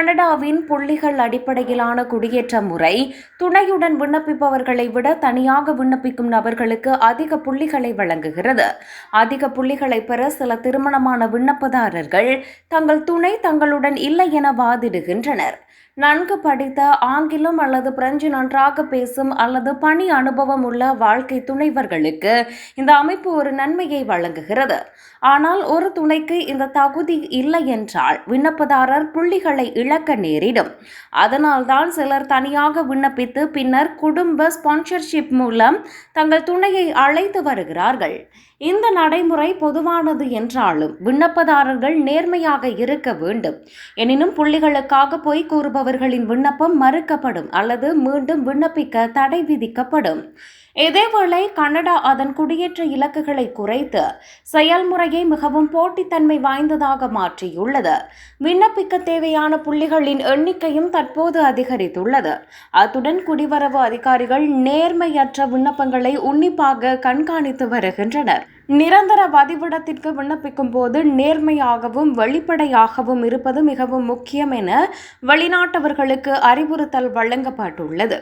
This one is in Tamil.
கனடாவின் புள்ளிகள் அடிப்படையிலான குடியேற்ற முறை. துணையுடன் விண்ணப்பிப்பவர்களை விட தனியாக விண்ணப்பிக்கும் நபர்களுக்கு அதிக புள்ளிகளை வழங்குகிறது. அதிக புள்ளிகளை பெற சில திருமணமான விண்ணப்பதாரர்கள் தங்கள் துணை தங்களுடன் இல்லை என வாதிடுகின்றனர். நன்கு படித்த ஆங்கிலம் அல்லது பிரெஞ்சு நன்றாக பேசும் அல்லது பணி அனுபவம் உள்ள வாழ்க்கை துணைவர்களுக்கு இந்த அமைப்பு ஒரு நன்மையை வழங்குகிறது. ஆனால் ஒரு துணைக்கு இந்த தகுதி இல்லை என்றால் விண்ணப்பதாரர் புள்ளிகளை இழக்க நேரிடும். அதனால்தான் சிலர் தனியாக விண்ணப்பித்து பின்னர் குடும்ப ஸ்பான்சர்ஷிப் மூலம் தங்கள் துணையை அழைத்து வருகிறார்கள். இந்த நடைமுறை பொதுவானது என்றாலும் விண்ணப்பதாரர்கள் நேர்மையாக இருக்க வேண்டும். எனினும் புள்ளிகளுக்காக பொய் கூறுபவர்களின் விண்ணப்பம் மறுக்கப்படும் அல்லது மீண்டும் விண்ணப்பிக்க தடை விதிக்கப்படும். இதேவேளை கனடா அதன் குடியேற்ற இலக்குகளை குறைத்து செயல்முறையை மிகவும் போட்டித்தன்மை வாய்ந்ததாக மாற்றியுள்ளது. விண்ணப்பிக்க தேவையான புள்ளி புள்ளிகளின் எண்ணிக்கையும் தற்போது அதிகரித்துள்ளது. அத்துடன் குடிவரவு அதிகாரிகள் நேர்மையற்ற விண்ணப்பங்களை உன்னிப்பாக கண்காணித்து வருகின்றனர். நிரந்தர வதிவிடத்திற்கு விண்ணப்பிக்கும் போது நேர்மையாகவும் வெளிப்படையாகவும் இருப்பது மிகவும் முக்கியம் என வெளிநாட்டவர்களுக்கு அறிவுறுத்தல் வழங்கப்பட்டுள்ளது.